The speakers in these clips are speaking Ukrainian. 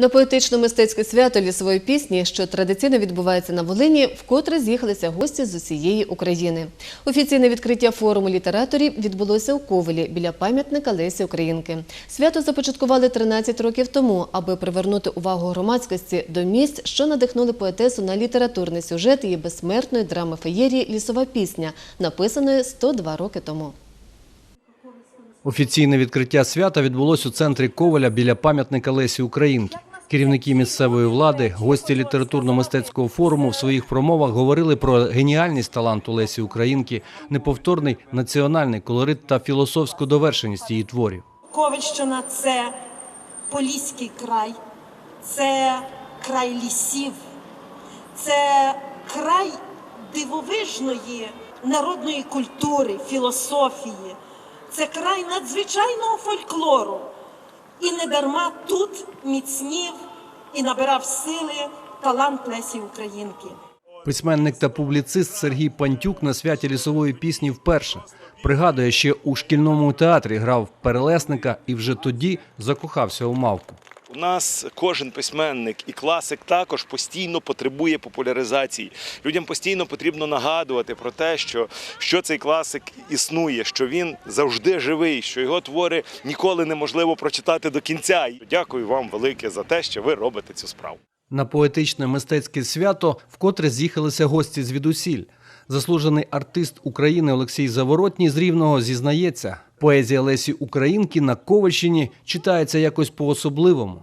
На поетично-мистецьке свято лісової пісні, що традиційно відбувається на Волині, вкотре з'їхалися гості з усієї України. Офіційне відкриття форуму літераторів відбулося у Ковелі біля пам'ятника Лесі Українки. Свято започаткували 13 років тому, аби привернути увагу громадськості до місць, що надихнули поетесу на літературний сюжет її безсмертної драми феєрії Лісова пісня, написаної 102 роки тому. Офіційне відкриття свята відбулось у центрі Коваля біля пам'ятника Лесі Українки. Керівники місцевої влади, гості літературно-мистецького форуму в своїх промовах говорили про геніальність таланту Лесі Українки, неповторний національний колорит та філософську довершеність її творів. Ковальщина це Поліський край, це край лісів, це край дивовижної народної культури, філософії, це край надзвичайного фольклору. І не дарма тут міцнів і набирав сили талант Лесі Українки. Письменник та публіцист Сергій Пантюк на святі лісової пісні вперше. Пригадує, ще у шкільному театрі грав перелесника і вже тоді закохався у мавку. У нас кожен письменник і класик також постійно потребує популяризації. Людям постійно потрібно нагадувати про те, що, що цей класик існує, що він завжди живий, що його твори ніколи неможливо прочитати до кінця. Дякую вам велике за те, що ви робите цю справу. На поетичне мистецьке свято вкотре з'їхалися гості звідусіль. Заслужений артист України Олексій Заворотній з Рівного зізнається, поезія Лесі Українки на Ковальщині читається якось по-особливому.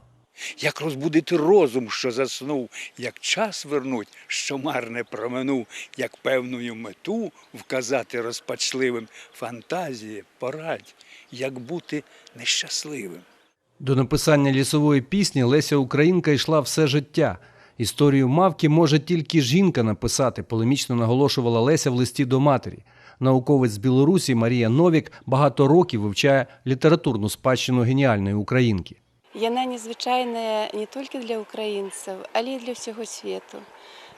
як розбудити розум, що заснув, як час вернуть, що марне проминув, як певною мету вказати розпачливим фантазії, порадь, як бути нещасливим. До написання лісової пісні Леся Українка йшла все життя. Історію мавки може тільки жінка написати, полемічно наголошувала Леся в листі до матері Науковець з Білорусі Марія Новік багато років вивчає літературну спадщину геніальної українки. Яна незвичайная не толькі для украінцаў, але і для ўсяго свету.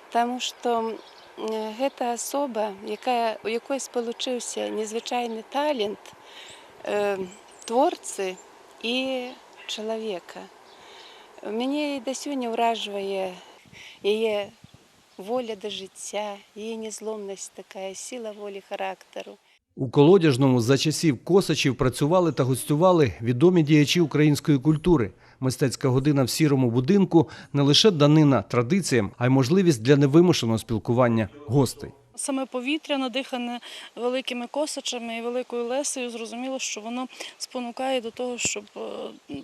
Таму што м, гэта асоба, якая, у якой спалучыўся незвычайны талент э, творцы і чалавека. Мяне і да сёння ўражвае яе воля да жыцця, яе незломнасць такая сіла волі характару. У колодяжному за часів косачів працювали та гостювали відомі діячі української культури. Мистецька година в сірому будинку не лише данина традиціям, а й можливість для невимушеного спілкування гостей. Саме повітря, надихане великими косачами і великою лесею, зрозуміло, що воно спонукає до того, щоб е,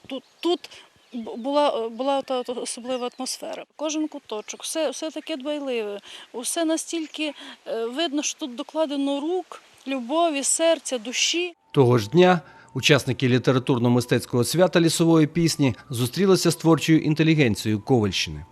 тут, тут б- була, була та, та особлива атмосфера. Кожен куточок, все, все таке дбайливе, усе настільки е, видно, що тут докладено рук, любові, серця, душі. Того ж дня учасники літературно-мистецького свята лісової пісні зустрілися з творчою інтелігенцією Ковальщини.